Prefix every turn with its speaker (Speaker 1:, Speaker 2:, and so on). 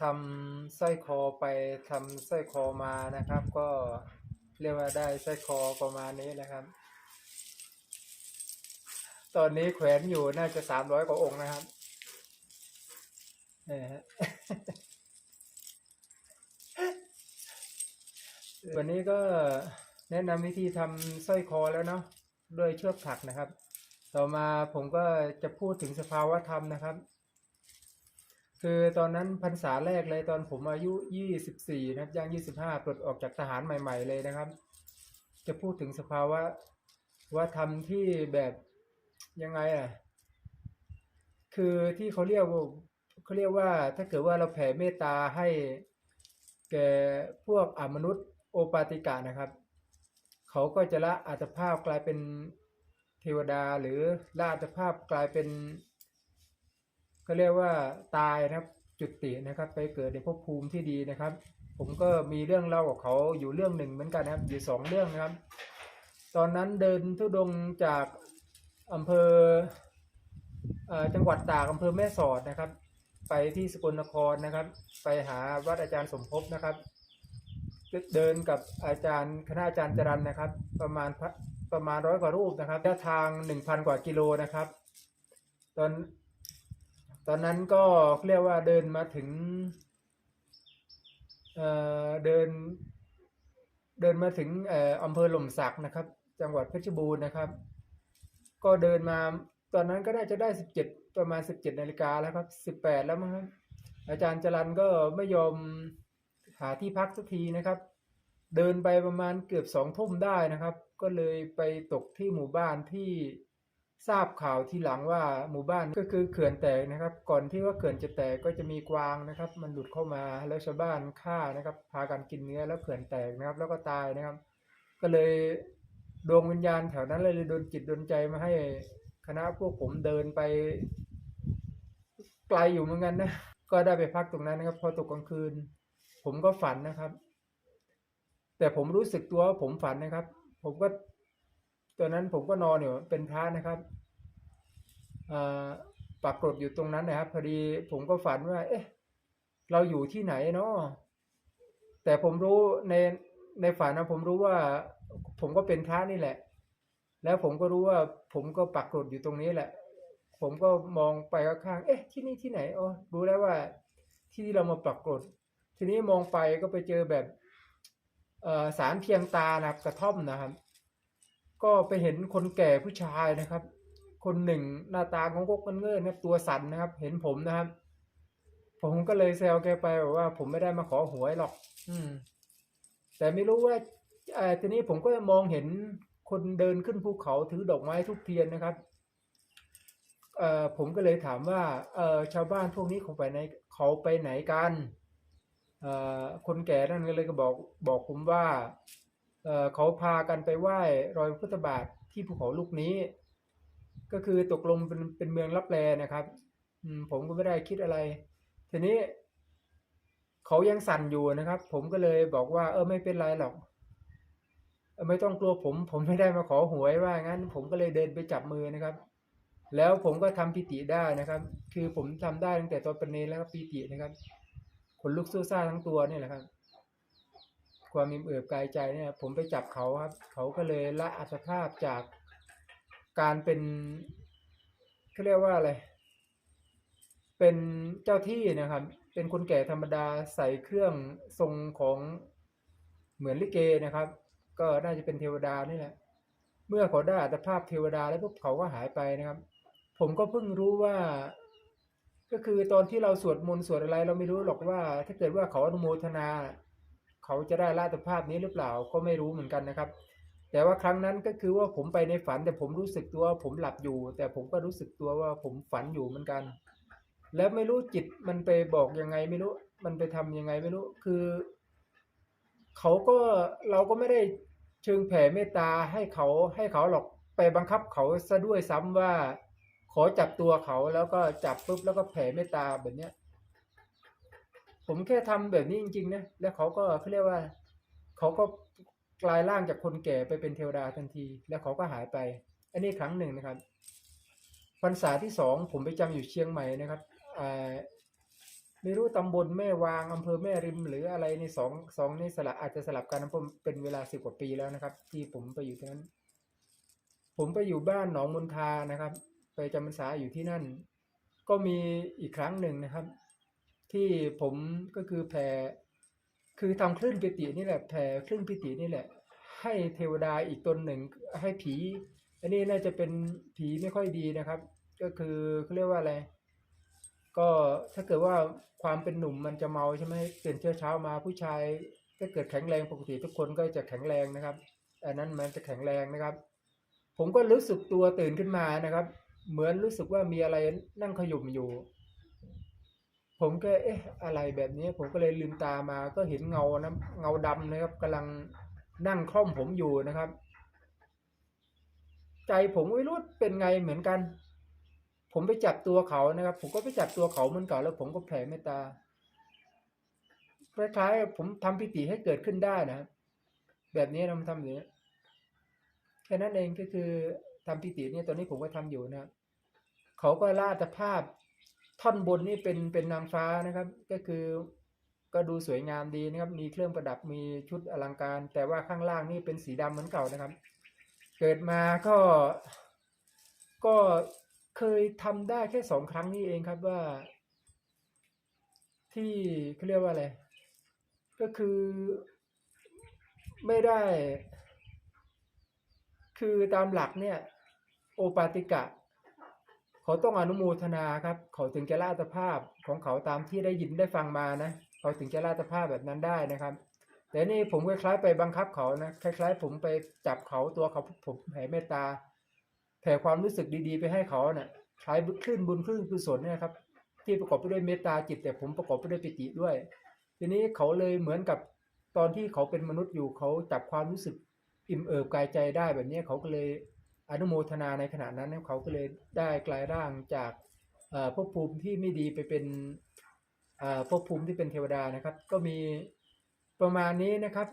Speaker 1: ทำสร้อยคอไปทำสร้อยคอมานะครับ ก็เรียกว่าได้สร้อยคอประมาณนี้นะครับ ตอนนี้แขวนอยู่น่าจะสามร้อยกว่าองค์นะครับเนี่ยฮะวันนี้ก็แนะนำวิธีทำสร้อยคอแล้วเนาะด้วยเชือกถักนะครับ ต่อมาผมก็จะพูดถึงสภาวะธรรมนะครับ คือตอนนั้นพรรษาแรกเลยตอนผมอายุยี่สิบสี่นะครับย่างยี่สิบห้าปลดออกจากทหารใหม่ ๆ เลยนะครับ จะพูดถึงสภาวะว่าธรรมที่แบบยังไงอะ คือที่เขาเรียกว่าเขาเรียกว่า ถ้าเกิดว่าเราแผ่เมตตาให้แก่พวกอมนุษย์โอปาติกะนะครับ เขาก็จะละอัตภาพกลายเป็นเทวดาหรือละอัตภาพกลายเป็น ก็เรียกว่าตายนะครับจุตินะครับ ไปเกิดในภพภูมิที่ดีนะครับ ผมก็มีเรื่องเล่ากับเขาอยู่เรื่องหนึ่งเหมือนกันนะครับ อยู่สองเรื่องนะครับ ตอนนั้นเดินทุดงจากอำเภอจังหวัดตากอำเภอแม่สอดนะครับ ไปที่สกลนครนะครับ ไปหาวัดอาจารย์สมภพนะครับเดินกับอาจารย์คณะอาจารย์จรันนะครับ ประมาณพระประมาณร้อยกว่ารูปนะครับระยะทางหนึ่งพันกว่ากิโลนะครับ ตอน ตอนนั้นก็เรียกว่าเดินมาถึงเอ่อเดิน เดินมาถึงเอ่ออำเภอหล่มสักนะครับ จังหวัดเพชรบูรณ์นะครับ ก็เดินมาตอนนั้นก็น่าจะได้สิบเจ็ดประมาณสิบเจ็ดนาฬิกาแล้วครับสิบแปดแล้วมั้งครับอาจารย์จรันก็ไม่ยอมหาที่พักสักทีนะครับ เดินไปประมาณเกือบสองทุ่มได้นะครับ ก็เลยไปตกที่หมู่บ้านที่ ทราบข่าวที่หลังว่าหมู่บ้านก็คือเขื่อนแตกนะครับ ก่อนที่ว่าเขื่อนจะแตกก็จะมีกวางนะครับ มันหลุดเข้ามาแล้วชาวบ้านฆ่านะครับ พากันกินเนื้อแล้วเขื่อนแตกนะครับ แล้วก็ตายนะครับ ก็เลยดวงวิญญาณแถวนั้นเลยโดนจิตโดนใจมาให้คณะพวกผมเดินไปไกลอยู่เหมือนกันนะ ก็ได้ไปพักตรงนั้นนะครับ พอตกกลางคืน ผมก็ฝันนะครับ แต่ผมรู้สึกตัวว่าผมฝันนะครับ ผมก็ ตอนนั้นผมก็นอนอยู่เป็นพระนะครับเอ่อปรากฏอยู่ตรงนั้นนะครับ พอดีผมก็ฝันว่า เอ๊ะ เราอยู่ที่ไหนเนาะแต่ผมรู้ในในฝันนะผมรู้ว่า ผมก็เป็นพระนี่แหละ แล้วผมก็รู้ว่าผมก็ปรากฏอยู่ตรงนี้แหละ ผมก็มองไปข้างเอ๊ะ ที่นี่ที่ไหนอ๋อรู้แล้วว่า ที่ที่เรามาปรากฏทีนี้มองไปก็ไปเจอแบบสารเพียงตานะกระท่อมนะครับ ก็ไปเห็นคนแก่ผู้ชายนะครับ คนหนึ่งหน้าตาของกกเงื่อนนะครับตัวสั่นนะครับ เห็นผมนะครับ ผมก็เลยแซวแกไปบอกว่า ผมไม่ได้มาขอหวยหรอก อืม แต่ไม่รู้ว่าเอ่อทีนี้ผมก็มองเห็นคนเดินขึ้นภูเขาถือดอกไม้ทุกเทียนนะครับเอ่อผมก็เลยถามว่าเอ่อชาวบ้านพวกนี้เขาไปไหนเขาไปไหนกันเอ่อคนแก่นั่นก็เลยก็บอกบอกผมว่า เขาพากันไปไหว้รอยพุทธบาทที่ภูเขาลูกนี้ ก็คือตกลงเป็นเป็นเมืองลับแลนะครับผมก็ไม่ได้คิดอะไร ทีนี้ เขายังสั่นอยู่นะครับ ผมก็เลยบอกว่า เออไม่เป็นไรหรอกไม่ต้องกลัวผม ผมไม่ได้มาขอหวยว่างั้น ผมก็เลยเดินไปจับมือนะครับ แล้วผมก็ทำปิติได้นะครับ คือผมทำได้ตั้งแต่ตอนเป็นเนรแล้วก็ปิตินะครับขนลุกสู้ซ่าทั้งตัวนี่แหละครับ ความมีเอือบกายใจเนี่ยผมไปจับเขาครับ เขาก็เลยละอัตภาพจากการเป็นเขาเรียกว่าอะไร เป็นเจ้าที่นะครับ เป็นคนแก่ธรรมดาใส่เครื่องทรงของเหมือนลิเกนะครับ ก็น่าจะเป็นเทวดานี่แหละ เมื่อเขาได้อัตภาพเทวดาแล้วพวกเขาก็หายไปนะครับ ผมก็เพิ่งรู้ว่า ก็คือตอนที่เราสวดมนต์สวดอะไรเราไม่รู้หรอกว่า ถ้าเกิดว่าเขาอนุโมทนา เขาจะได้ละอัตภาพนี้หรือเปล่าก็ไม่รู้เหมือนกันนะครับ แต่ว่าครั้งนั้นก็คือว่าผมไปในฝันแต่ผมรู้สึกตัวว่าผมหลับอยู่ แต่ผมก็รู้สึกตัวว่าผมฝันอยู่เหมือนกัน แล้วไม่รู้จิตมันไปบอกยังไงไม่รู้ มันไปทำยังไงไม่รู้คือเขาก็เราก็ไม่ได้เชิงแผ่เมตตาให้เขาให้เขาหรอกไปบังคับเขาซะด้วยซ้ำว่า ขอจับตัวเขาแล้วก็จับปุ๊บแล้วก็แผ่เมตตาแบบเนี้ย ผมแค่ทำแบบนี้จริงๆนะแล้วเขาก็เขาเรียกว่าเขาก็กลายร่างจากคนแก่ไปเป็นเทวดาทันที แล้วเขาก็หายไป อันนี้ครั้งหนึ่งนะครับพรรษาที่สองผมไปจำอยู่เชียงใหม่นะครับไม่รู้ตำบลแม่วางอำเภอแม่ริม หรืออะไรในสองสองนี่สลับอาจจะสลับกันนะผมเป็นเวลาสิบกว่าปีแล้วนะครับ ที่ผมไปอยู่ที่นั้น ผมไปอยู่บ้านหนองมนทานะครับ ไปจำพรรษาอยู่ที่นั่น ก็มีอีกครั้งหนึ่งนะครับ ที่ผมก็คือแผ่คือทำคลื่นปิตินี่แหละแผ่คลื่นปิตินี่แหละ ให้เทวดาอีกตนหนึ่งให้ผี อันนี้น่าจะเป็นผีไม่ค่อยดีนะครับ ก็คือเขาเรียกว่าอะไร ก็ถ้าเกิดว่าความเป็นหนุ่มมันจะเมาใช่ไหมตื่นเช้าเช้ามาผู้ชายถ้าเกิดแข็งแรงปกติทุกคนก็จะแข็งแรงนะครับ อันนั้นมันจะแข็งแรงนะครับ ผมก็รู้สึกตัวตื่นขึ้นมานะครับ เหมือนรู้สึกว่ามีอะไรนั่งขยุ่มอยู่ ผมก็เอ๊ะอะไรแบบนี้ ผมก็เลยลืมตามาก็เห็นเงานะเงาดำนะครับกำลังนั่งคล่อมผมอยู่นะครับ ใจผมไม่รู้เป็นไงเหมือนกัน ผมไปจับตัวเขานะครับ ผมก็ไปจับตัวเขาเหมือนเก่าแล้ว ผมก็แผ่เมตตาคล้ายๆผมทำพิธีให้เกิดขึ้นได้นะครับแบบนี้เราทำอย่างนี้แค่นั้นเองก็คือทำพิธีเนี่ยตอนนี้ผมก็ทำอยู่นะเขาก็ล่าตภาพ ท่อนบนนี่เป็นเป็นนางฟ้านะครับ ก็คือก็ดูสวยงามดีนะครับ มีเครื่องประดับมีชุดอลังการ แต่ว่าข้างล่างนี่เป็นสีดำเหมือนเก่านะครับ เกิดมาก็ก็เคยทำได้แค่สองครั้งนี้เองครับว่า ที่เขาเรียกว่าอะไรก็คือไม่ได้ คือตามหลักเนี่ย โอปาติกะ เขาต้องอนุโมทนาครับ เขาถึงจะละตภาพของเขาตามที่ได้ยินได้ฟังมานะเขาถึงจะละตภาพแบบนั้นได้นะครับ แต่นี่ผมคล้ายๆไปบังคับเขานะคล้าย ๆ ผมไปจับเขาตัวเขาผมแผ่เมตตาแผ่ความรู้สึกดีๆ ไปให้เขาเนะ่ะคล้ายคลื่นบุญคลื่นกุศลเนี่ยครับ ที่ประกอบไปด้วยเมตตาจิต แต่ผมประกอบไปด้วยปิติด้วย ทีนี้เขาเลยเหมือนกับตอนที่เขาเป็นมนุษย์อยู่เขาจับความรู้สึกอิ่มเอิบกายใจได้แบบนี้เขาก็เลย อนุโมทนาในขณะนั้นเขาก็เลยได้กลายร่างจากภพภูมิที่ไม่ดีไปเป็นภพภูมิที่เป็นเทวดานะครับ ก็มีประมาณนี้นะครับ